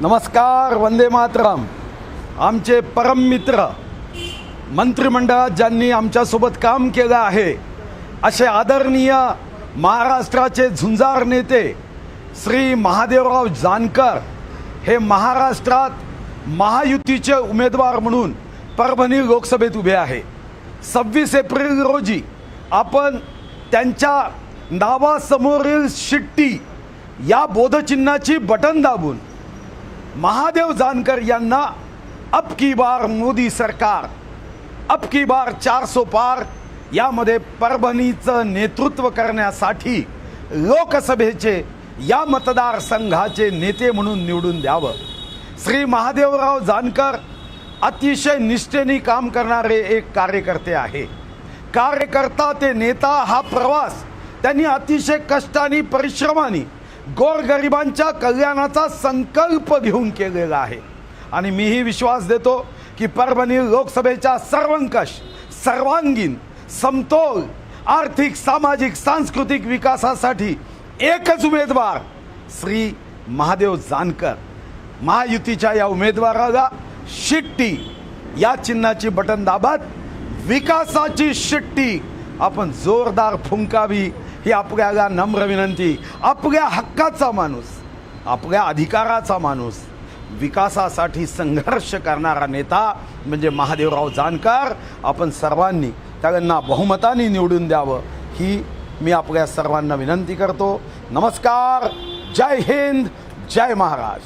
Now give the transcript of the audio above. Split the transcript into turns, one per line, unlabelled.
नमस्कार वंदे मातरम. आमचे परम मित्र मंत्रिमंडळात ज्यांनी आमच्यासोबत काम केलं आहे. असे आदरणीय महाराष्ट्राचे झुंजार नेते श्री महादेवराव जानकर हे महाराष्ट्रात महायुतीचे उमेदवार म्हणून परभणी लोकसभेत उभे आहे. सव्वीस एप्रिल रोजी आपण त्यांच्या नावासमोरील शिट्टी या बोधचिन्हाची बटन दाबून महादेव जानकर यांना अब की बार मोदी सरकार अब की बार चार सो पार यामध्ये परभणीचं नेतृत्व करण्यासाठी लोकसभेचे या मतदारसंघाचे नेते म्हणून निवडून द्यावं. श्री महादेवराव जानकर अतिशय निष्ठेने काम करणारे एक कार्यकर्ते आहे. कार्यकर्ता ते नेता हा प्रवास त्यांनी अतिशय कष्टाने परिश्रमाने गोरगरिबांच्या कल्याणाचा संकल्प घेऊन केलेला आहे. आणि मीही विश्वास देतो की परभणी लोकसभेच्या सर्वंकष सर्वांगीण समतोल आर्थिक सामाजिक सांस्कृतिक विकासासाठी एकच उमेदवार श्री महादेव जानकर. महायुतीच्या या उमेदवाराला शिट्टी या चिन्हाची बटन दाबात विकासाची शिट्टी आपण जोरदार फुंकावी ही आपल्याला नम्र विनंती. आपल्या हक्काचा माणूस आपल्या अधिकाराचा माणूस विकासासाठी संघर्ष करणारा नेता म्हणजे महादेवराव जानकर. आपण सर्वांनी त्यांना बहुमताने निवडून द्यावं ही मी आपल्या सर्वांना विनंती करतो. नमस्कार. जय हिंद. जय महाराज.